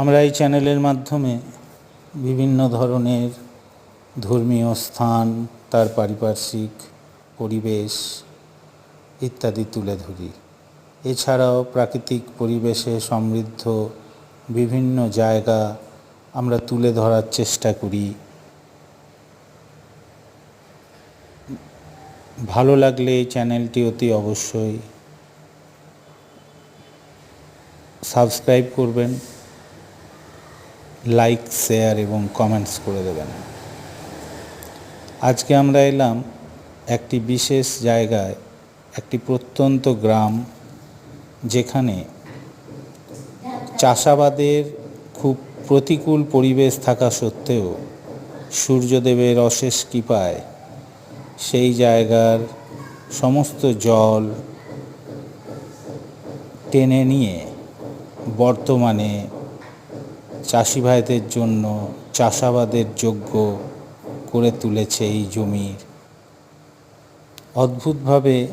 আমরা এই চ্যানেলের মাধ্যমে বিভিন্ন ধরনের ধর্মীয় স্থান, তার পারিপার্শ্বিক পরিবেশ ইত্যাদি তুলে ধরি। এছাড়াও প্রাকৃতিক পরিবেশে সমৃদ্ধ বিভিন্ন জায়গা আমরা তুলে ধরার চেষ্টা করি। ভালো লাগলে এই চ্যানেলটি অতি অবশ্যই সাবস্ক্রাইব করবেন। লাইক শেয়ার এবং কমেন্টস করে দেবেন। আজকে আমরা এলাম একটি বিশেষ জায়গায়, একটি প্রত্যন্ত গ্রাম, যেখানে চাষাবাদের খুব প্রতিকূল পরিবেশ থাকা সত্ত্বেও সূর্যদেবের অশেষ কৃপায় সেই জায়গার সমস্ত জল টেনে নিয়ে বর্তমানে চাষি ভাইদের জন্য চাষাবাদের যোগ্য করে তুলেছে এই জমির। অদ্ভুতভাবে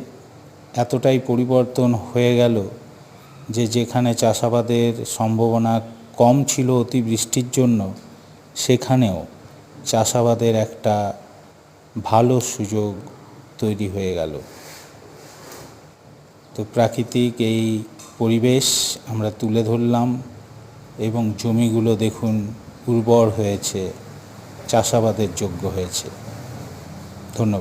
এতটাই পরিবর্তন হয়ে গেল যে যেখানে চাষাবাদের সম্ভাবনা কম ছিল অতিবৃষ্টির জন্য, সেখানেও চাষাবাদের একটা ভালো সুযোগ তৈরি হয়ে গেল। তো প্রাকৃতিক এই পরিবেশ আমরা তুলে ধরলাম। এবং জমিগুলো দেখুন উর্বর হয়েছে চাষাবাদের যোগ্য হয়েছে। ধন্যবাদ।